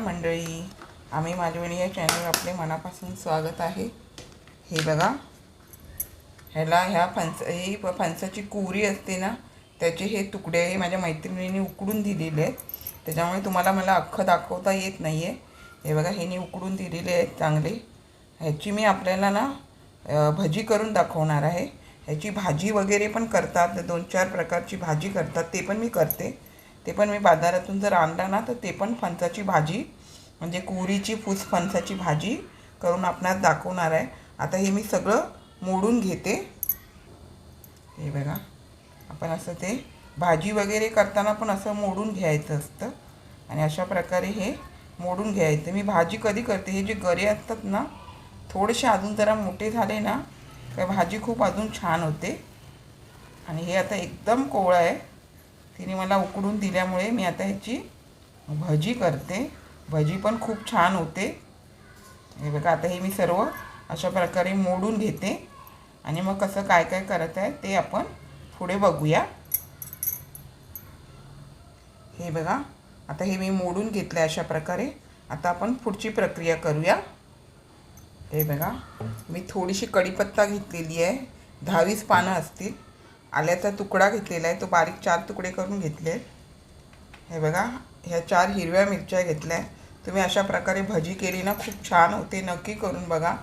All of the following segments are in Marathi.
मंडळी. आम्ही माझ्यावेळी या चॅनलवर आपले मनापासून स्वागत आहे. हे बघा. ह्याला ह्या फणस ही फणसाची कुवरी असते ना त्याचे हे तुकडे हे माझ्या मैत्रिणीने उकडून दिलेले आहेत. त्याच्यामुळे तुम्हाला मला अख्खं दाखवता येत नाही आहे हे बघा ह्यानी उकडून दिलेले आहेत चांगले. ह्याची मी आपल्याला ना भजी करून दाखवणार आहे. ह्याची भाजी वगैरे पण करतात. दोन चार प्रकारची भाजी करतात. ते पण मी करते. ते पण मी बाजारातून जर आणला ना तर ते पण फणसाची भाजी म्हणजे कुरीची फूस फणसाची भाजी करून आपणास दाखवणार आहे. आता हे मी सगळं मोडून घेते. हे बघा. आपण असं ते भाजी वगैरे करताना पण असं मोडून घ्यायचं असतं. आणि अशा प्रकारे हे मोडून घ्यायचं. मी भाजी कधी करते? हे जे गरे असतात ना थोडेसे अजून जरा मोठे झाले ना तर भाजी खूप अजून छान होते. आणि हे आता एकदम कोवळं आहे. तिने मला उकडून दिल्यामुळे मी आता ह्याची भजी करते. भजी पण खूप छान होते. हे बघा आता हे मी सर्व अशा प्रकारे मोडून घेते. आणि मग कसं काय काय करत आहे ते आपण पुढे बघूया. हे बघा आता हे मी मोडून घेतलं आहे अशा प्रकारे. आता आपण पुढची प्रक्रिया करूया. हे बघा मी थोडीशी कढीपत्ता घेतलेली आहे. दहावीस पानं असतील. आल्याचा तुकडा घेतलेला आहे. तो बारीक चार तुकडे करून घेतले आहेत. हे बघा ह्या चार हिरव्या मिरच्या घेतल्या आहे तुम्ही अशा प्रकारे भजी केली ना खूप छान होते. नक्की करून बघा.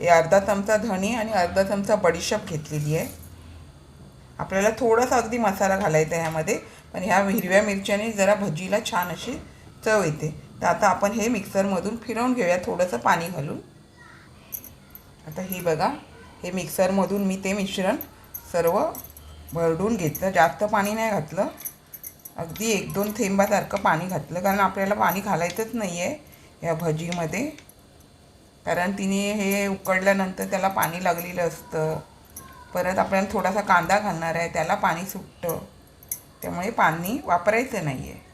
हे अर्धा चमचा धणी आणि अर्धा चमचा बडीशेप घेतलेली आहे. आपल्याला थोडासा अगदी मसाला घालायचा आहे ह्यामध्ये पण ह्या हिरव्या मिरच्याने जरा भजीला छान अशी चव येते. तर आता आपण हे मिक्सरमधून फिरवून घेऊया थोडंसं पाणी घालून. आता ही बघा हे मिक्सरमधून मी ते मिश्रण सर्व भरडून घेतलं. जास्त पाणी नाही घातलं. अगदी एक दोन थेंबासारखं पाणी घातलं. कारण आपल्याला पाणी घालायचंच नाही आहे या भजीमध्ये. कारण तिने हे उकडल्यानंतर त्याला पाणी लागलेलं असतं. परत आपल्याला थोडासा कांदा घालणार आहे. त्याला पाणी सुटतं. त्यामुळे पाणी वापरायचं नाही आहे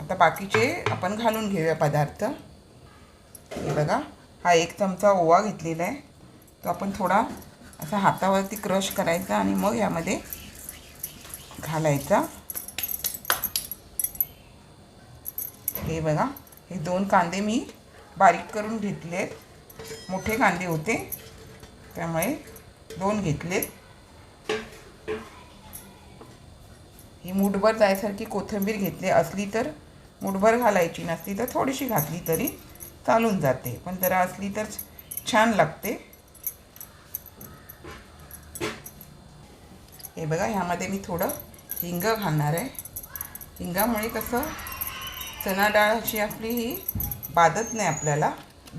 आता बाकीचे आपण घालून घेऊया पदार्थ. हे बघा. हा एक चमचा ओवा घेतलेला आहे. तो आपण थोडा असा हातावरती क्रश करायचा आणि मग यामध्ये घालायचा. हे बघा हे दोन कांदे मी बारीक करून घेतले आहेत मोठे कांदे होते. त्यामुळे दोन घेतलेत. ही मुठभर जायसारखी कोथिंबीर घेतली असली तर मुठभर घालायची नसली तर थोडीशी घातली तरी चालून जाते. पण जरा असली तर छान लागते. हे बघा ह्यामध्ये मी थोडं हिंग घालणार आहे. हिंगामुळे कसं चणा डाळ अशी आपली ही बाधत नाही आपल्याला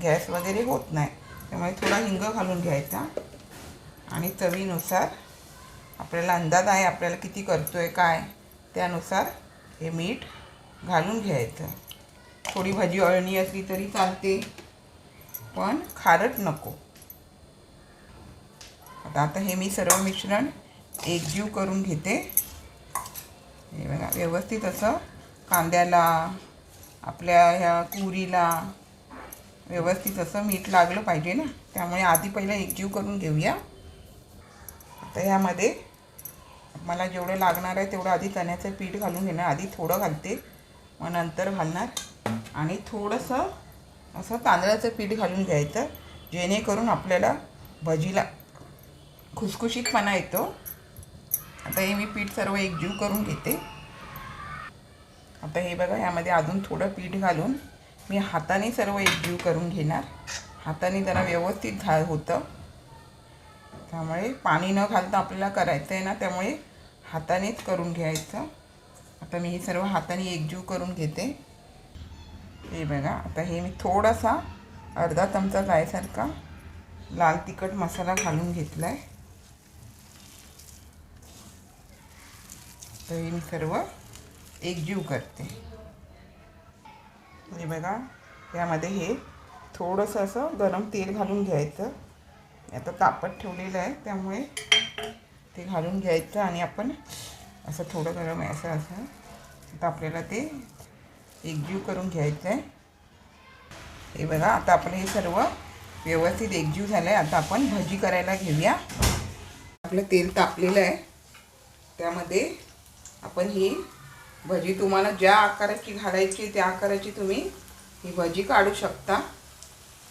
गॅस वगैरे होत नाही. त्यामुळे थोडा हिंग घालून घ्यायचा. आणि चवीनुसार आपल्याला अंदाज आहे आपल्याला किती करतो आहे काय त्यानुसार हे मीठ घालून घ्यायचं. थोडी भाजी अळणी असली तरी चालते पण खारट नको. आता आता हे मी सर्व मिश्रण एकजीव करून घेते. हे बघा व्यवस्थित असं कांद्याला आपल्या ह्या कुरीला व्यवस्थित असं मीठ लागलं पाहिजे ना. त्यामुळे आधी पहिलं एकजीव करून घेऊया. आता ह्यामध्ये मला जेवढं लागणार आहे तेवढं आधी चण्याचं पीठ घालून घेणार. आधी थोडं घालते मग नंतर घालणार. आणि थोडंसं असं तांदळाचं पीठ घालून घ्यायचं जेणेकरून आपल्याला भजीला खुसखुशीतपणा येतो. आता हे मी पीठ सर्व एकजीव करून घेते. आता हे बघा ह्यामध्ये अजून थोडं पीठ घालून मी हाताने सर्व एकजीव करून घेणार. हाताने जरा व्यवस्थित घा होतं. त्यामुळे पाणी न घालता आपल्याला करायचं आहे ना त्यामुळे हातानेच करून घ्यायचं. आता मी हे सर्व हाताने एकजीव करून घेते. हे बघा आता हे मी थोडासा अर्धा चमचा जायसारखा लाल तिखट मसाला घालून घेतला आहे तर हे मी सर्व एकजीव करते. हे बघा यामध्ये हे थोडंसं असं गरम तेल घालून घ्यायचं. आता तापत ठेवलेलं आहे त्यामुळे ते घालून घ्यायचं आणि आपण असं थोडं गरम आहे असं असं. आता आपल्याला ते एकजीव करून घ्यायचं आहे. हे बघा आता आपलं हे सर्व व्यवस्थित एकजीव झालं आहे आता आपण भजी करायला घेऊया. आपलं तेल तापलेलं आहे. त्यामध्ये आपण ही भजी तुम्हाला ज्या आकाराची घालायची त्या आकाराची तुम्ही ही भजी काढू शकता.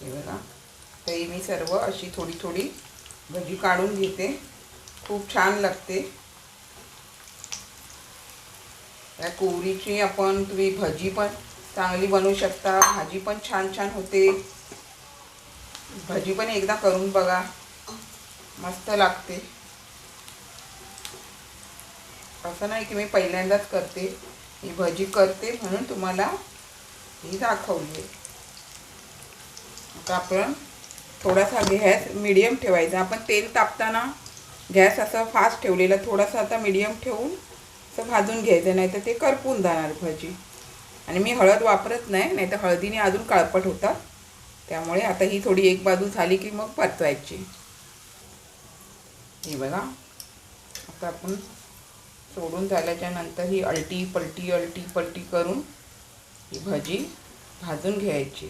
हे बघा. तरी मी सर्व अशी थोडी थोडी भजी काढून घेते. खूप छान लागते. त्या कोवरीची आपण तुम्ही भजी पण चांगली बनवू शकता. भाजी पण छान छान होते. भजी पण एकदा करून बघा. मस्त लागते. असं नाही की मी पहिल्यांदाच करते. ही भजी करते म्हणून तुम्हाला ही दाखवली. आहे आता आपण थोडासा गॅस मिडियम ठेवायचा. आपण तेल तापताना गॅस असं फास्ट ठेवलेला थोडासा आता मिडियम ठेवून असं भाजून घ्यायचं नाही तर ते करपून जाणार भजी. आणि मी हळद वापरत नाही नाही तर हळदीने अजून काळपट होतात. त्यामुळे आता ही थोडी एक बाजू झाली की मग परतवायची. हे बघा. आता आपण सोडून झाल्याच्यानंतर ही अलटी पलटी अलटी पलटी करून ही भजी भाजून घ्यायची.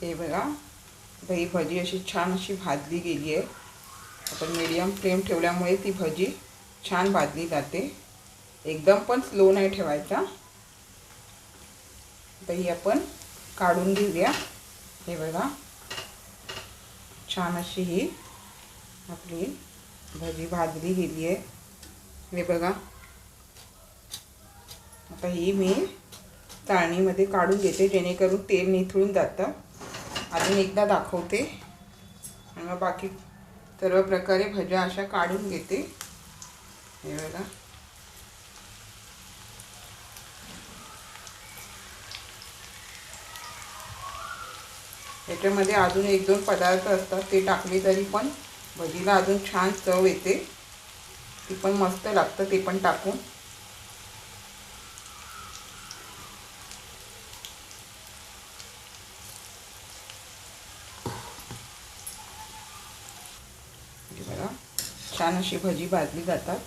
हे बघा दही ही भजी अशी छान अशी भाजली गेली आहे. आपण मीडियम फ्लेम ठेवल्यामुळे ती भजी छान भाजली जाते. एकदम पण स्लो नाही ठेवायचा. आता ही आपण काढून घेऊया. हे बघा. छान अशी ही आपली भजी भाजली गेली आहे. हे बघा. आता ही मी चाळणीमध्ये काढून घेते जेणेकरून तेल निथळून जातं. अजून एकदा दाखवते. आणि मग बाकी सर्व प्रकारे भज्या अशा काढून घेते. हे बघा. याच्यामध्ये अजून एक दोन पदार्थ असतात ते टाकले तरी पण भजीला अजून छान चव येते. ती पण मस्त लागतं ते पण टाकून. बघा छान अशी भजी भाजली जातात.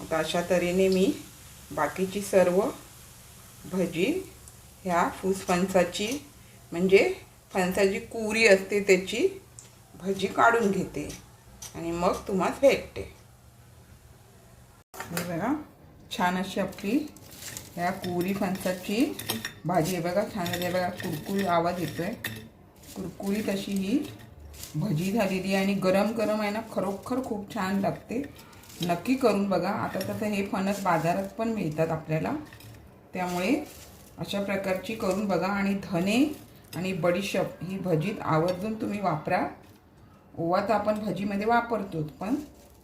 आता अशा तऱ्हेने मी बाकीची सर्व भजी ह्या फणसाची म्हणजे फणसाची कुरी असते त्याची भजी काढून घेते आणि मग तुम्हाला फेकते हे बघा छान अशी आपली ह्या कुरी फणसाची भाजी आहे बघा छान झाली बघा कुरकुरी आवाज येतोय. कुरकुरीत अशी ही भजी झालेली आहे आणि गरम गरम आहे ना खरोखर खूप छान लागते. नक्की करून बघा. आता तसं हे फणस बाजारात पण मिळतात आपल्याला. त्यामुळे अशा प्रकारची करून बघा. आणि धने आणि बडीशेप ही भजीत आवर्जून तुम्ही वापरा. ओवा तर आपण भजीमध्ये वापरतो पण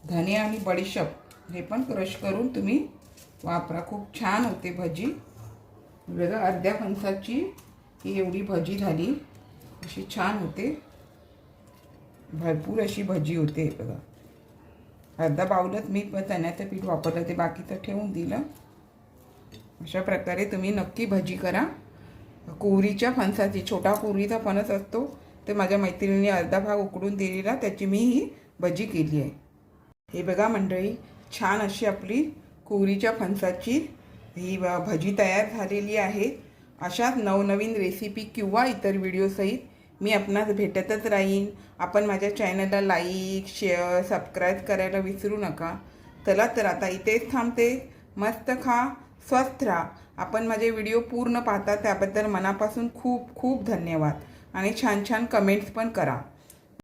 धने आणि बडीशेप हे पण क्रश करून तुम्ही वापरा. खूप छान होते भजी. बघा अर्ध्या फणसाची ही एवढी भजी झाली. अशी छान होते. भरपूर अशी भजी होते बघा. अर्धा बावलत मी पण चण्याचं पीठ वापरलं ते बाकीचं ठेवून दिलं. अशा प्रकारे तुम्ही नक्की भजी करा. कोहरीच्या फणसाची छोटा कोहरीचा फणस असतो ते माझ्या मैत्रिणीने अर्धा भाग उकडून दिलेला त्याची मी ही भजी केली आहे. हे बघा मंडळी छान अशी आपली कोहरीच्या फणसाची ही भजी तयार झालेली आहे. अशाच नवनवीन रेसिपी किंवा इतर व्हिडिओसहित मी आपणास भेटतच राहीन. आपण माझ्या चॅनलला लाईक शेअर सबस्क्राईब करायला विसरू नका. चला तर आता इथेच थांबते. मस्त खा स्वस्थ राहा. आपण माझे व्हिडिओ पूर्ण पाहता त्याबद्दल मनापासून खूप खूप धन्यवाद. आणि छान छान कमेंट्स पण करा.